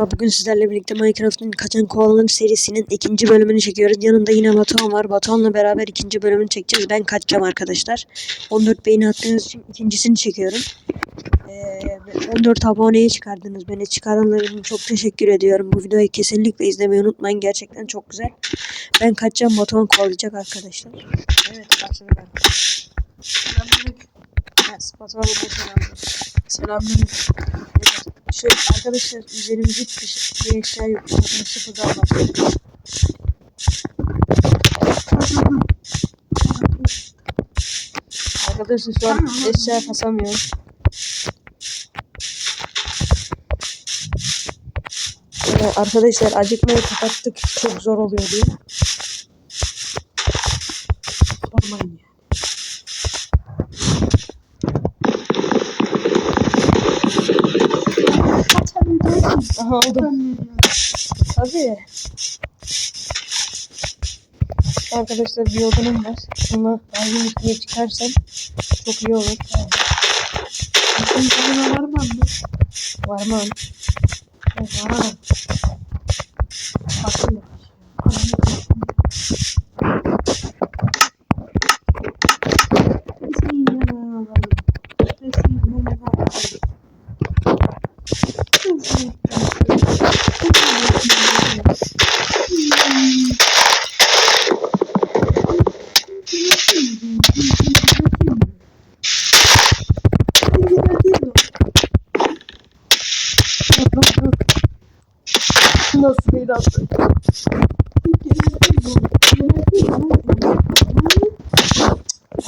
Bugün sizlerle birlikte Minecraft'ın Kaçan Kovalanır serisinin ikinci bölümünü çekiyoruz. Yanında yine Batuhan var. Batuhan'la beraber ikinci bölümünü çekeceğiz. Ben kaçacağım arkadaşlar. 14 beğeni attığınız için ikincisini çekiyorum. Ee, 14 aboneye çıkardınız beni. Çıkaranlara için çok teşekkür ediyorum. Bu videoyu kesinlikle izlemeyi unutmayın. Gerçekten çok güzel. Ben kaçacağım. Batuhan kovalayacak arkadaşlar. Evet, başladık arkadaşlar. Selamünaleyküm. Yes, Batuhan selam. Selamünaleyküm. Şöyle arkadaşlar üzerimize bir, bir eşya yok. Bakın sıfırdan başlıyoruz. Arkadaşlar şu an eşya kasamıyorum. Ee, arkadaşlar acıkmayı kapattık. Çok zor oluyor diye. Aha aldım. Tabii. Arkadaşlar bir odunum var. Bunu ağacın üstüne çıkarsam çok iyi olur. Senin kanına var mı anne? Var mı? Var attı?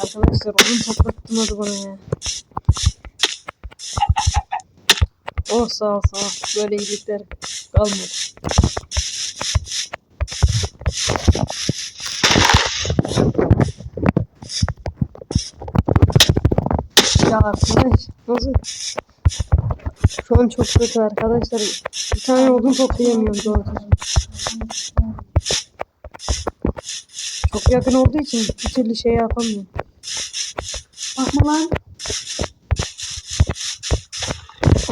Arkadaşlar odun toplattırmadı bana ya. Oh sağ ol sağ ol. Böyle iyilikler kalmadı. Ya arkadaş nasıl? Şu an çok kötü arkadaşlar. Bir tane odun toplayamıyorum doğru. Çok yakın olduğu için bir türlü şey yapamıyorum. Bakma lan.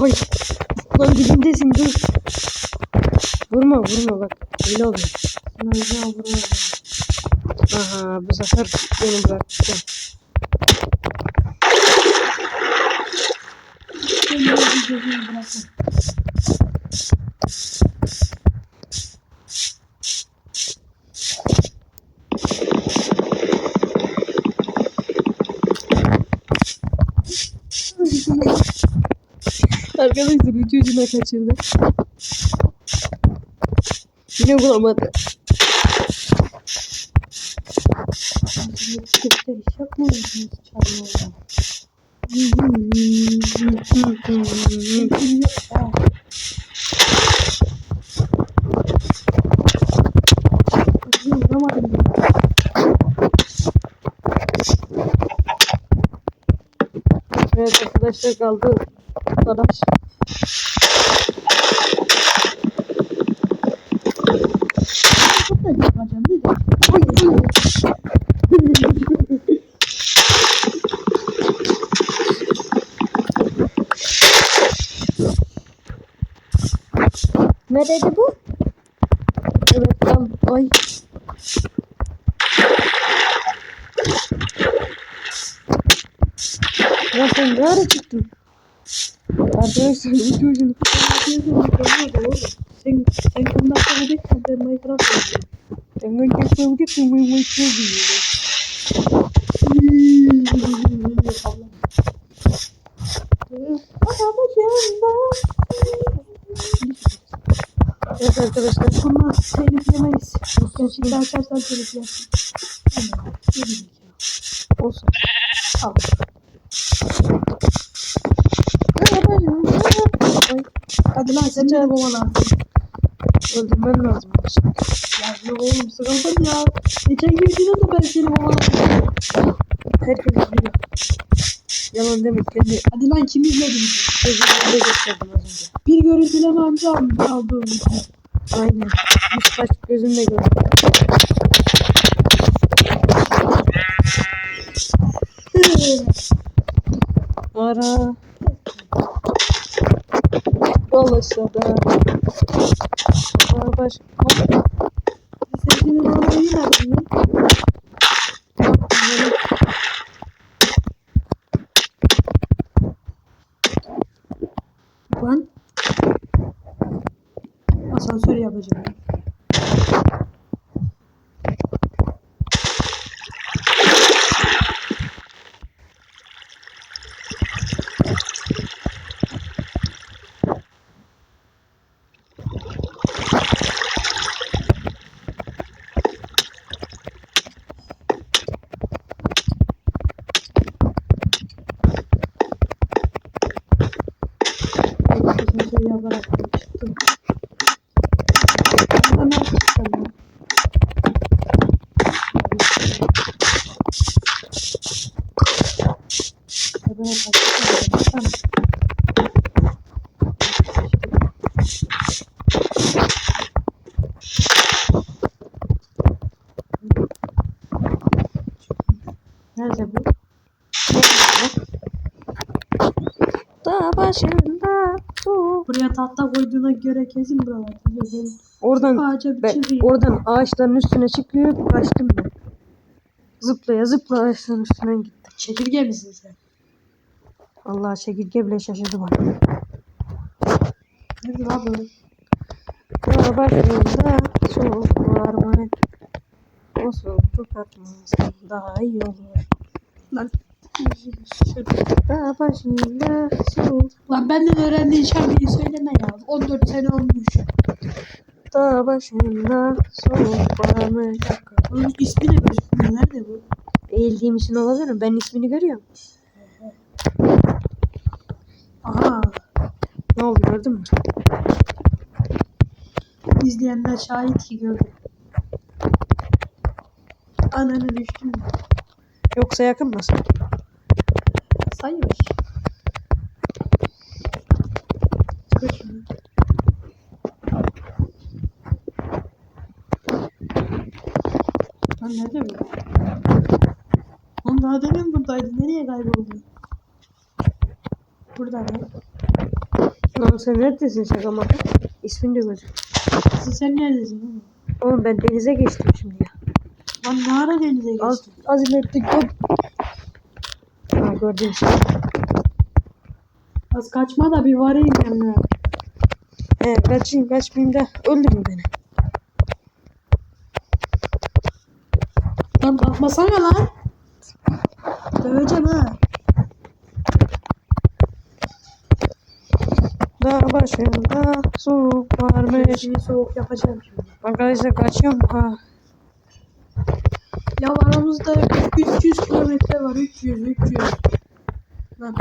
Ay. Lan dibindesin dur. Vurma vurma bak. Öyle oluyor. Sınavcı avruyor. Aha bu sefer beni bıraktı. Gözünü bırakma. Arkadaşlar ucu ucuna kaçırdı. Yine bulamadı. Köfte iş çarmıhla. Vuramadım. Evet arkadaşlar kaldı. Arkadaş. Ne dedi bu? Evet kaldı. Ay. Ya sen ne ara çıktın? Arkadaşlar ucu ucuna. Sen, sen bundan sonra bir sen Minecraft oynuyorsun. Ben ben geçmem gittim. Ben ben şey diyorum. Evet arkadaşlar. Bunlar telif yemeyiz. Gerçekten açarsan telif yersin. Tamam. Olsun. Al. Hadi lan sen de kovalansın. Öldürmen lazım. Ya ne oğlum sıkıldım ya. Geçen gün da ben seni kovaladım. Herkes biliyor. Yalan deme. Kendi Hadi lan kim izledi bizi? gözümle gösterdim az önce. Bir görüntüleme anca aldım. Aynen. Üç kaç gözümle gördüm. Ara. Yol aşağıda. baş. Sevgili bana iyi verdin lan. Lan. Asansör yapacağım. Asansör yaparak çıktım. Hemen çıktım ya. Yaparak çıktım. Tamam. Nerede bu? Dağ başında su. Buraya tahta koyduğuna göre kesin buralar. Ben Oradan ağaca bir ben, çizeyim. oradan ağaçların üstüne çıkıyor kaçtım ben. Zıplaya zıplaya ağaçların üstüne gittim. Çekirge misin sen? Allah çekirge bile şaşırdı bana. Nerede lan bu? Dağ başında soğuk var mı? O soğuktu katmaz. Daha iyi olur. Lan. Başında. Lan benden öğrendiğin şarkıyı söyleme ya. 14 sene olmuş. Dağ başında soğuk mı? Onun ismi ne gözükmüyor? Nerede bu? Eğildiğim için olabilir mi? Ben ismini görüyorum. Aha. Ne oldu gördün mü? İzleyenler şahit ki gördü. Ananı düştüm. Yoksa yakın mısın? Çıkar şunu. Lan nerede bu? Oğlum daha demin buradaydı. Nereye kayboldu? Burada ne? Lan sen neredesin şaka maka? İsmini de gözüm. Sen, sen neredesin oğlum? Oğlum ben denize geçtim şimdi ya. Lan ne ara denize Az, geçtin? az ileride gör. Gördüm. Az kaçma da bir varayım yanına. He kaçayım kaçmayayım da öldürme beni. Lan kalkmasana lan. Döveceğim ha. Dağ başında soğuk varmış. Şimdi soğuk yapacağım şimdi. Arkadaşlar kaçıyorum ha. Ya aramızda 300 kilometre var. 300, 300. Lan.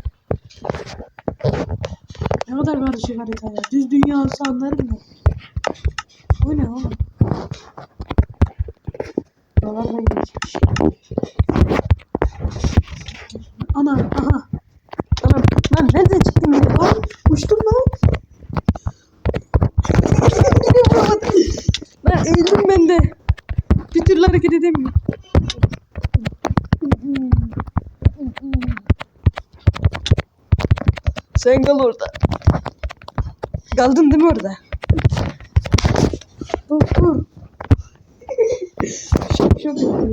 Ne kadar karışık harita ya. Düz dünya olsa anlarım da. Bu ne oğlum? Dolarla geçmiş. Ana, aha. Anam lan nereden çıktın ya? Lan uçtum lan. Lan eğildim ben de. Bir edemiyorum. Sen kal orada. Kaldın değil mi orada? Dur dur. Şap yapıyor.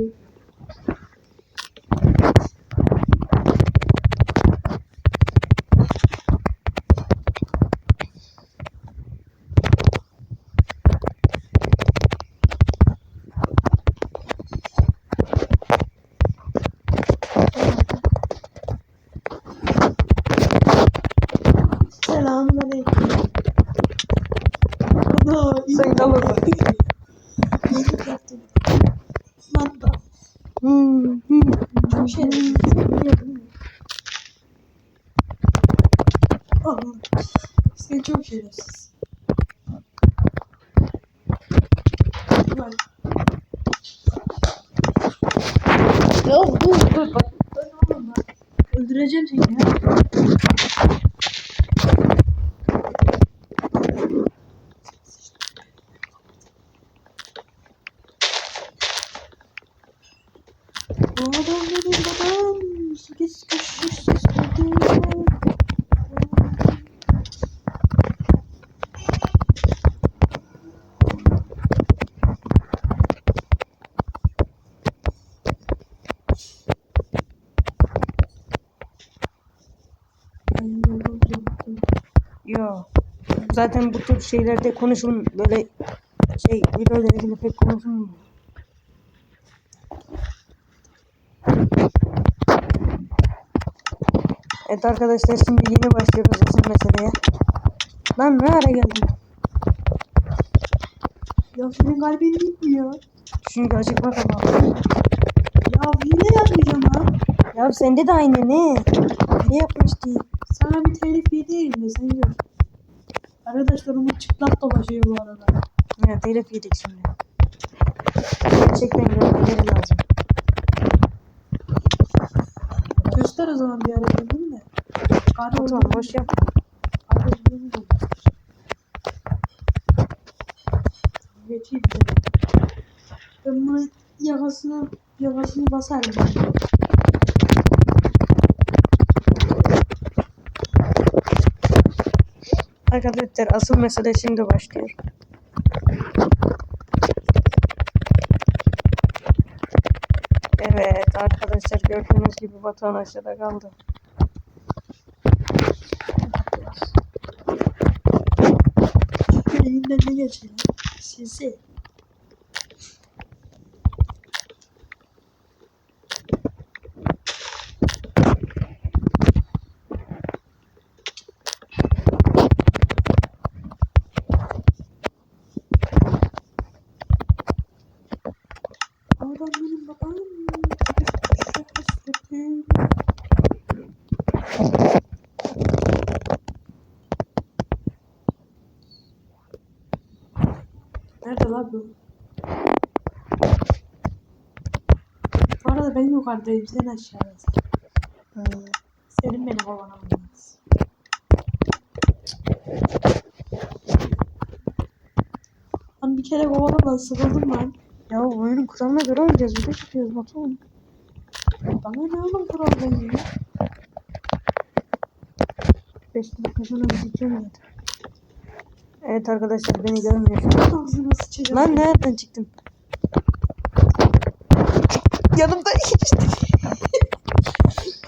Selamun aleyküm. Ana, iyi Sen kal orada. Yemek yaptım. Lan da. Hmm, hmm. Çok şey. Aha. Sen çok şerefsiz. Lan. Ya dur dur bak. Öldüreceğim seni ya. Zaten bu tür şeylerde konuşun böyle şey videoyla ilgili pek konuşulmuyor. Evet arkadaşlar şimdi yeni başlıyoruz asıl meseleye. Lan ne ara geldin? Ya senin kalbin gitmiyor. Çünkü acıkma tamam. Ya hile yapmayacağım ha. Ya sende de aynı ne? Ne yapmıştı? Sana bir telif yedireyim de sen gör. Arkadaşlar Umut çıplak dolaşıyor bu arada. Ya telef yedik şimdi. Gerçekten görmeleri lazım. Göster o zaman bir ara kendini de. Karı Tamam olduğunu- boş yap. da göster. Geçeyim. Ben bunu yakasını yakasını basarım. Arkadaşlar asıl mesele şimdi başlıyor. Evet arkadaşlar gördüğünüz gibi Batuhan aşağıda kaldı. Elinden ne geçiyor? Sinsi. Adam benim babam. Nerede lan bu? Bu ben yukarıdayım, sen aşağıdasın. Hmm. Senin beni kovalamanız. Lan bir kere kovalaman sıkıldım lan. Ya oyunun kuralına göre oynayacağız. Bir de çıkıyoruz Batuhan. Bana ne oğlum kuraldan ya? 5 dakika sonra gideceğim zaten. Evet arkadaşlar beni görmüyor şu an. Ağzına sıçacağım. Lan nereden çıktın? Yanımda işte.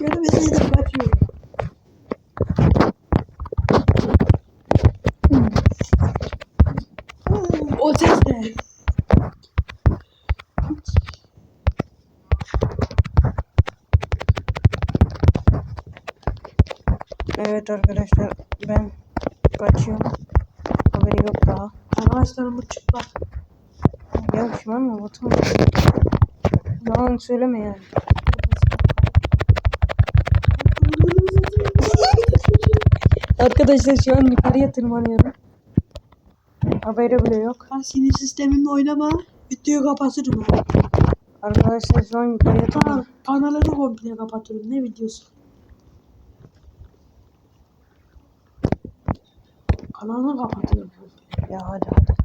Görmeseydim kaçıyorum. O ses ne? Evet arkadaşlar ben kaçıyorum. Haberi yok daha. Arkadaşlarım çıplak. Ya pişman mı Batuhan? Yalan söyleme yani. Arkadaşlar şu an yukarıya tırmanıyorum. Haberi bile yok. Ben sinir sistemimle oynama. Videoyu kapatırım ha. Arkadaşlar şu an yukarıya Kanal, tırmanıyorum. kanalını komple kapatırım. Ne videosu? Kanalını kapatırım. Ya hadi hadi.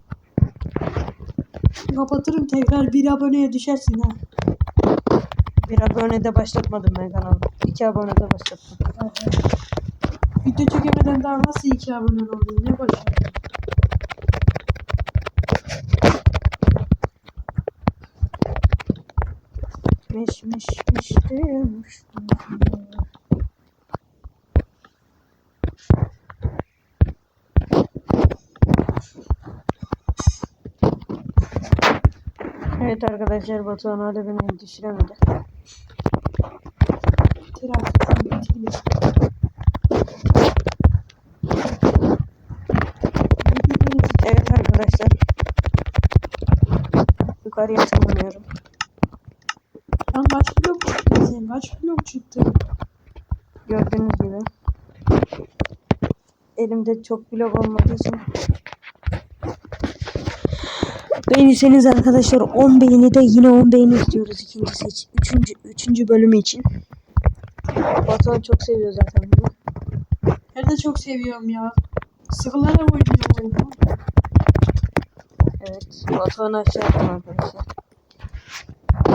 Kapatırım tekrar bir aboneye düşersin ha. Bir abone de başlatmadım ben kanalı. İki abone de başlattım. Video çekemeden daha nasıl iki abone oluyor? Ne başarı? Miş miş miş demiş. Evet arkadaşlar Batuhan hala beni düşüremedi. Bitir artık sen bitir ya. Evet arkadaşlar. Yukarıya tırmanıyorum. Lan kaç blok çıktın sen? Kaç blok çıktın? Gördüğünüz gibi. Elimde çok blok olmadığı için. Beğenirseniz arkadaşlar 10 beğeni de yine 10 beğeni istiyoruz ikinci seç. Üçüncü, üçüncü bölümü için. Batuhan çok seviyor zaten bunu. Ben de çok seviyorum ya. Sıkılarak oynuyorum oyunu. Evet. Batuhan aşağıdan arkadaşlar.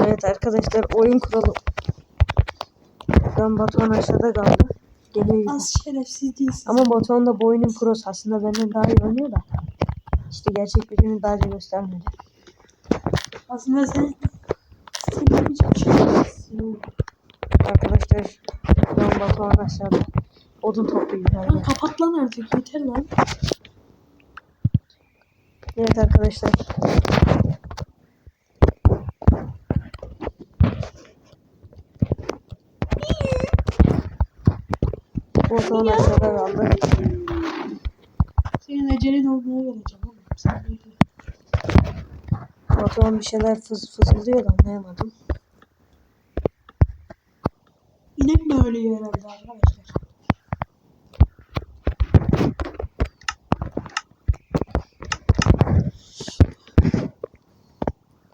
Evet arkadaşlar oyun kuralı. An Batuhan aşağıda kaldı. Geliyor. Az şerefsiz değilsin. Ama Batuhan da bu oyunun prosu aslında benden daha iyi oynuyor da. İşte gerçek yüzünü daha önce göstermedi. Aslında sen sen yapacak şey. Arkadaşlar an Batuhan aşağıda. Odun topluyor Lan kapat lan artık yeter lan. Evet arkadaşlar. Batuhan aşağıda kaldı. Senin ecelin olmaya geleceğim oğlum. Sen. Batuhan bir şeyler fız fısıldıyor da anlayamadım. İnek mi ölüyor herhalde arkadaşlar?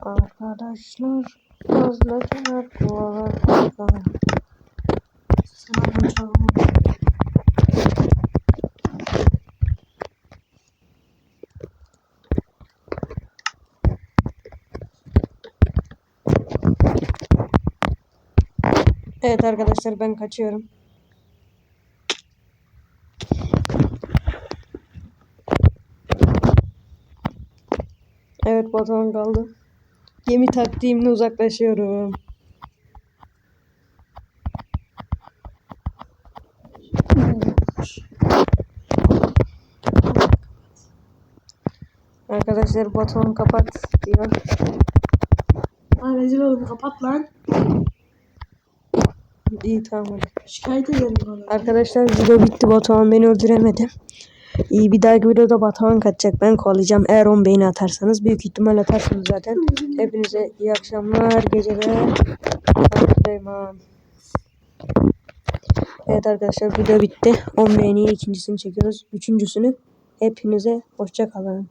Arkadaşlar gözler kulağlar Sana bunu Evet arkadaşlar ben kaçıyorum. Evet Batuhan kaldı. Gemi taktiğimle uzaklaşıyorum. Arkadaşlar Batuhan kapat diyor. Lan rezil oğlum kapat lan. İyi tamam hadi. Şikayet ederim bana. Arkadaşlar video bitti. Batuhan beni öldüremedi. İyi bir dahaki videoda Batuhan kaçacak. Ben kovalayacağım. Eğer 10 beğeni atarsanız. Büyük ihtimal atarsınız zaten. Hepinize iyi akşamlar, geceler. Süleyman. Evet arkadaşlar video bitti. 10 beğeniye ikincisini çekiyoruz. Üçüncüsünü hepinize hoşça kalın.